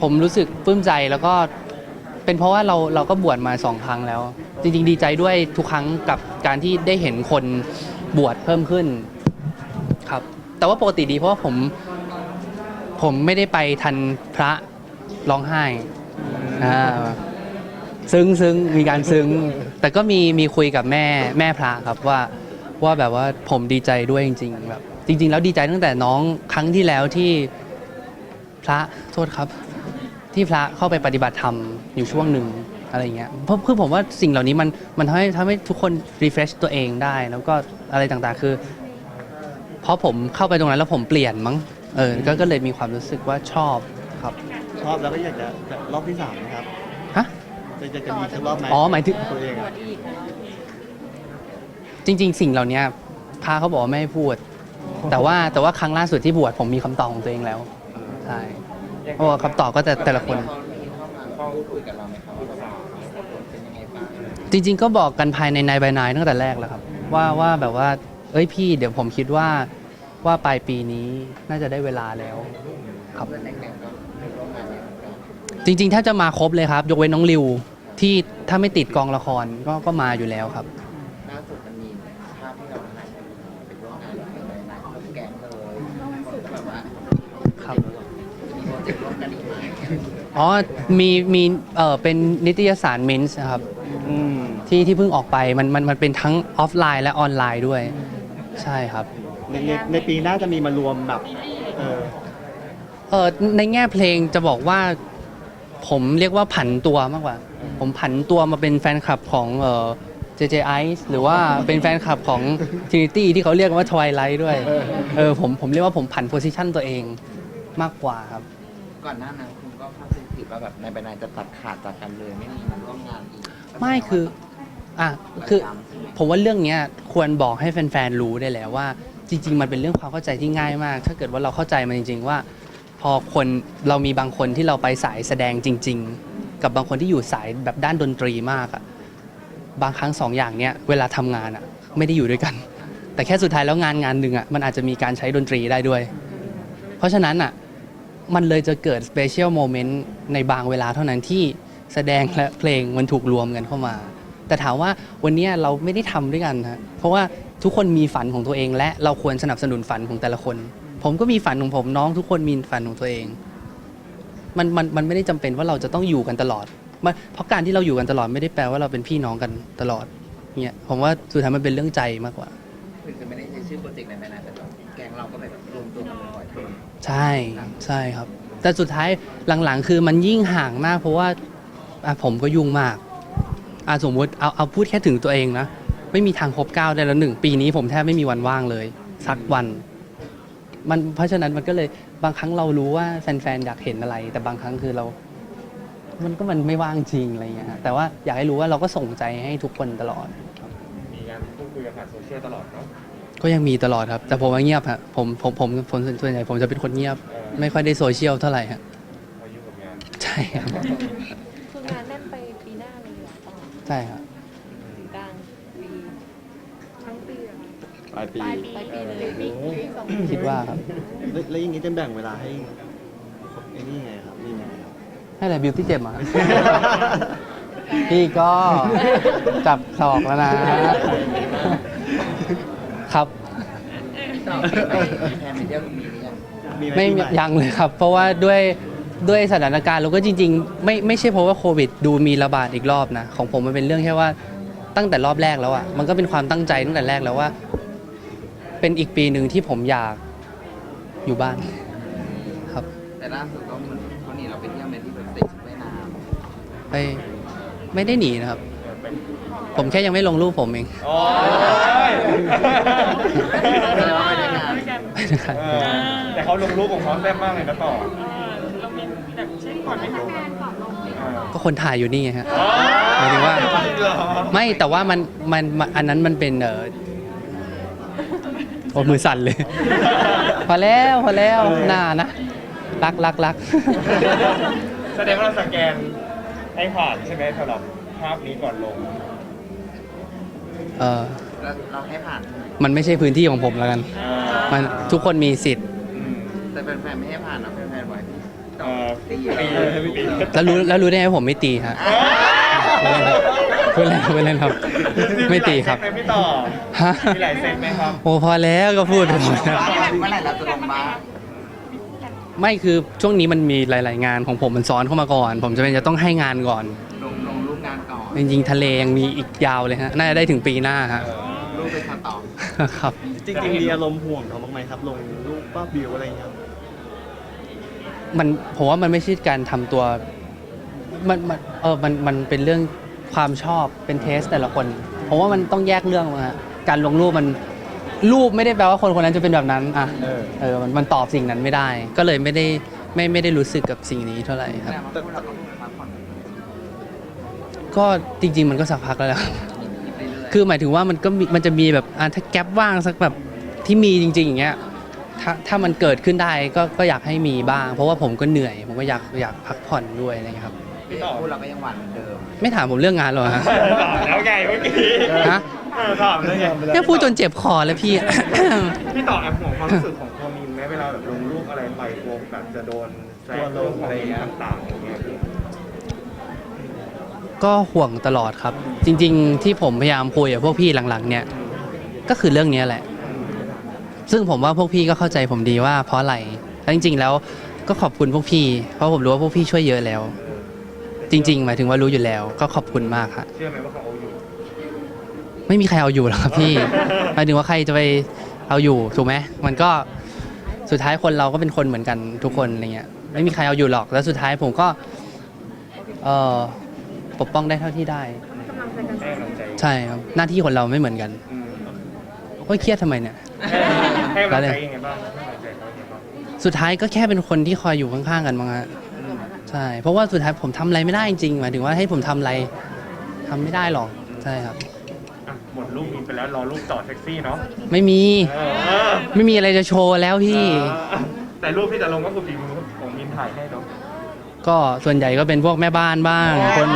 ผมรู้สึกปลื้มใจแล้วก็เป็นเพราะว่าเราเราก็บวชมาสองครั้งแล้ว จริง ๆ ดีใจด้วยทุกครั้งกับการที่ได้เห็นคนบวชเพิ่มขึ้นครับ แต่ว่าปกติดีเพราะว่าผมผมไม่ได้ไปทันพระร้องไห้อ่าซึ้งซึ้งมีการซึ้ง แต่ก็มีมีคุยกับแม่แม่พระครับว่าว่าแบบว่าผมดีใจด้วยจริง ๆ แบบ จริง ๆ แล้วดีใจตั้งแต่น้องครั้งที่แล้วที่พระโทษครับ ที่พระเข้าไปปฏิบัติธรรมอยู่ช่วงหนึ่งอะไรเงี้ยเพราะคือผมว่าสิ่งเหล่านี้มันมันทำให้ทำให้ทุกคน refresh ตัวเองได้ แล้วก็อะไรต่างๆ คือ เพราะผมเข้าไปตรงนั้นแล้วผมเปลี่ยนมั้งเออก็ก็เลยมีความรู้สึกว่าชอบครับชอบแล้วก็อยากจะรอบที่สามนะครับฮะจะจะจะมีสักรอบไหมอ๋อหมายถึงตัวเองบวอะชอีกจริง ๆ สิ่งเหล่านี้พระเขาบอกว่าไม่ให้พูด แต่ว่าแต่ว่าครั้งล่าสุดที่บวชผมมีคำตอบของตัวเองแล้วใช่ เพราะว่าคำตอบก็แต่แต่ละคน เขาคุยกับเราไหมครับว่าเป็นยังไงบ้างจริง ๆ ก็บอกกันภายในนายบายนายตั้งแต่แรกแล้วครับ ว่าว่าแบบว่า เอ้ยพี่ เดี๋ยวผมคิดว่าว่าปลายปีนี้น่าจะได้เวลาแล้ว ครับ เพื่อนในแก๊งก็ไปร่วมงานเนี่ยเหมือนกันจริงๆถ้าจะมาครบเลยครับ ยกเว้นน้องริวที่ถ้าไม่ติดกองละครก็ก็มาอยู่แล้วครับ ล่าสุดมันมีภาพที่เราถ่ายไปร่วมงานกับในนายครบแก๊งเลยคนก็แบบว่า ครับ มีโปรเจกต์ร่วมกัน อีกไหมอ๋อ มีมีเออเป็นนิตยสารมินส์นะครับอืมที่ที่เพิ่งออกไปมันมันมันเป็นทั้งออฟไลน์และออนไลน์ด้วย ใช่ครับ ในในในปีหน้าจะมีมารวมแบบเออเออในแง่เพลงจะบอกว่าผมเรียกว่าผันตัวมากกว่า ผมผันตัวมาเป็นแฟนคลับของเออ JJ Ice หรือว่าเป็นแฟนคลับของ Trinity ที่เขาเรียกว่า Twilight ด้วย เออผมผมเรียกว่าผมผันโพสิชันตัวเองมากกว่าครับ ก่อนหน้านั้น คุณก็ภาพเซนติว่าแบบในายบรรณายจะตัดขาดจากกันเลยไม่มีมาร่วมงานอีกไม่คืออะคือผมว่าเรื่องเนี้ยควรบอกให้แฟนๆรู้ได้แล้วว่า จริง ๆ มันเป็นเรื่องความเข้าใจที่ง่ายมาก ถ้าเกิดว่าเราเข้าใจมันจริง ๆ ว่า พอคนเรามีบางคนที่เราไปสายแสดงจริง ๆ กับบางคนที่อยู่สายแบบด้านดนตรีมากอะบางครั้งสองอย่างเนี้ยเวลาทำงานอะไม่ได้อยู่ด้วยกัน แต่แค่สุดท้ายแล้วงานงานหนึ่งอะมันอาจจะมีการใช้ดนตรีได้ด้วย เพราะฉะนั้นอะ มันเลยจะเกิดสเปเชียลโมเมนต์ในบางเวลาเท่านั้นที่แสดงและเพลงมันถูกรวมกันเข้ามา แต่ถามว่าวันนี้เราไม่ได้ทำด้วยกันฮะเพราะว่าทุกคนมีฝันของตัวเอง และเราควรสนับสนุนฝันของแต่ละคน ผมก็มีฝันของผมน้องทุกคนมีฝันของตัวเอง มันมันมันไม่ได้จำเป็นว่าเราจะต้องอยู่กันตลอดมันเพราะการที่เราอยู่กันตลอดไม่ได้แปลว่าเราเป็นพี่น้องกันตลอดเนี่ยผมว่าสุดท้ายมันเป็นเรื่องใจมากกว่าคือจะไม่ได้ใช้ชื่อโปรเจกต์ในายบรรณายแต่แกงเราก็แบบรวมตัวกันบ่อยๆ ใช่ใช่ครับ แต่สุดท้ายหลังๆ คือมันยิ่งห่างมาก เพราะว่าอะผมก็ยุ่งมากอะสมมติเอาเอาพูดแค่ถึงตัวเองนะไม่มีทางครบเก้าได้แล้วหนึ่งปีนี้ผมแทบไม่มีวันว่างเลย สักวัน มันเพราะฉะนั้นมันก็เลยบางครั้งเรารู้ว่าแฟนๆอยากเห็นอะไร แต่บางครั้งคือเรา มันก็มันไม่ว่างจริงอะไรอย่างเงี้ยฮะแต่ว่าอยากให้รู้ว่าเราก็ส่งใจให้ทุกคนตลอด มีการพูดคุยกันผ่านโซเชียลตลอดเนาะ ก็ยังมีตลอดครับ แต่ผมว่าเงียบฮะผมผมผมผมส่วนใหญ่ผมจะเป็นคนเงียบเออไม่ค่อยได้โซเชียลเท่าไหร่ฮะพอยุ่งกับงานใช่ครับคืองานแน่นไปปีหน้าเลยเหรอต่อใช่ครับ ถึงกลางปีทั้งปีเหรอปลายปีปลายปีเลยปีปีสองปีคิดว่าครับแล้วแล้วอย่างนี้จะแบ่งเวลาให้ไอ้นี่ไงครับนี่ไงครับ ให้อะไรบิวตี้เจมอะพี่ก็จับศอกแล้วนะ ครับ ต่อไปแทนไปเที่ยวมีหรือยังมีหไม่ปีใหยังเลยครับ เพราะว่าด้วยด้วยสถานการณ์เราก็จริง ๆ ไม่ไม่ใช่เพราะว่าโควิด ดูมีระบาดอีกรอบนะของผมมันเป็นเรื่องแค่ว่าตั้งแต่รอบแรกแล้วอะมันก็เป็นความตั้งใจตั้งแต่แรกแล้วว่า เป็นอีกปีหนึ่งที่ผมอยากอยู่บ้านครับ แต่ล่าสุดก็เหมือนเขาหนีเราไปเที่ยวในที่แบบใส่ชุดว่ายน้ไปไม่ได้หนีนะครับ ผมแค่ยังไม่ลงรูปผมเอง โอ้ยำแส ดงว่าไปด้วยกันไปด้วยกัน เออแต่เขาลงรูปของเขาแซ่บมากเลยนะต่อเรามีแบบเช่นก่อนไหมคะแฟนก่อนลงเออก็คนถ่ายอยู่นี่ไงฮะหมายถึงว่า เหรอไม่แต่ว่ามันมันมันอันนั้นมันเป็นเออโอ้มือสั่นเลย พอแล้วพอแล้วหน้านะรักรักรักแสดงว่าเราสแกนให้ผ่านใช่ไหมสำหรับภาพนี้ก่อนลง เออ แล้วเราให้ผ่านมันไม่ใช่พื้นที่ของผมแล้วกัน มันทุกคนมีสิทธิ์อืมแต่แฟนๆไม่ให้ผ่านนะแฟนๆไว้แต่ต่เอออตีตีเออตีแล้วรู้แล้วรู้ได้ไงว่าผมไม่ตีฮะพูดเล่นพูดเล่นครับไม่ตีครับ มีหลายเซตไหมพี่ต่อฮะ มีหลายเซตไหมครับ โอ้พอแล้วก็พูดไปหมดแล้ว เมื่อไหร่เราจะลงบ้างไม่คือช่วงนี้มันมีหลาย ๆ งานของผมมันซ้อนเข้ามาก่อน ผมจะเป็นจะต้องให้งานก่อน ลงลงรูปงานก่อนจริงๆทะเลยังมีอีกยาวเลยฮะ น่าจะได้ถึงปีหน้าฮะรูปเป็นส ตอครับ จริงๆมีอารมณ์ห่วงเขาบ้างไหมครับ ลงรูปป้าบิวอะไรเงี้ยครับมันผมว่ามันไม่ใช่การทำตัวมันมันเออมันมันเป็นเรื่องความชอบเป็นเทสแต่ละคนผมว่ามันต้องแยกเรื่องมาฮะการลงรูปมันรูปไม่ได้แปลว่าคนคนนั้นจะเป็นแบบนั้นอะเออ เออมันมันตอบสิ่งนั้นไม่ได้ ก็เลยไม่ได้ไม่ไม่ได้รู้สึกกับสิ่งนี้เท่าไหร่ครับ แต่ว่าพวกเราต้องพักผ่อนก็จริง ๆ มันก็สักพักแล้วแหละครับเรื่อยๆ คือหมายถึงว่ามันก็มีมันจะมีแบบอะถ้าแก๊ปว่างสักแบบที่มีจริง ๆ อย่างเงี้ยถ้าถ้ามันเกิดขึ้นได้ก็ก็อยากให้มีบ้าง เพราะว่าผมก็เหนื่อย ผมก็อยากอยากพักผ่อนด้วยอะไรเงี้ยครับ พี่ต่อพูดเราก็ยังหวานเหมือนเดิม ไม่ถามผมเรื่องงานหรอฮะแล้วไงเมื่อกี้ฮะ เออถามแล้วไงเนี่ยพูดจนเจ็บคอแล้วพี่ พี่ต่อแอบห่วงความรู้สึกของตัวมินไหมเวลาแบบลงรูปอะไรไปกลัวแบบจะโดนแซงโดนอะไรต่างๆอย่างเงี้ย ก็ห่วงตลอดครับ จริง ๆ ที่ผมพยายามคุยกับพวกพี่หลังๆ เนี่ย ก็คือเรื่องเนี้ยแหละ ซึ่งผมว่าพวกพี่ก็เข้าใจผมดีว่าเพราะอะไรแล้วจริง ๆ แล้วก็ขอบคุณพวกพี่ เพราะผมรู้ว่าพวกพี่ช่วยเยอะแล้ว จริง ๆ หมายถึงว่ารู้อยู่แล้ว ก็ขอบคุณมากค่ะ เชื่อไหมว่าเขาเอาอยู่ ไม่มีใครเอาอยู่หรอกครับพี่ หมายถึงว่าใครจะไปเอาอยู่ถูกไหมมันก็สุดท้ายคนเราก็เป็นคนเหมือนกันทุกคนอะไรเงี้ย ไม่มีใครเอาอยู่หรอก แล้วสุดท้ายผมก็ เอ่อ ปกป้องได้เท่าที่ได้ ให้กำลังใจกัน ให้กำลังใจใช่ครับ หน้าที่คนเราไม่เหมือนกันอืมก็เครียดทำไมเนี่ย ให้กำลังใจยังไงบ้างให้กำลังใจเขายังไงบ้างสุดท้ายก็แค่เป็นคนที่คอยอยู่ข้างๆกันมั้งฮะใช่ เพราะว่าสุดท้ายผมทำอะไรไม่ได้จริงๆหมายถึงว่าให้ผมทำอะไรทำไม่ได้หรอกใช่ครับ อะหมดรูปมินไปแล้วรอรูปต่อเซ็กซี่เนาะไม่มีเออ ไม่มีอะไรจะโชว์แล้วพี่เออแต่รูปที่จะลงก็คือฝีมือของมินถ่ายให้เนาะ ก็ส่วนใหญ่ก็เป็นพวกแม่บ้านบ้างคน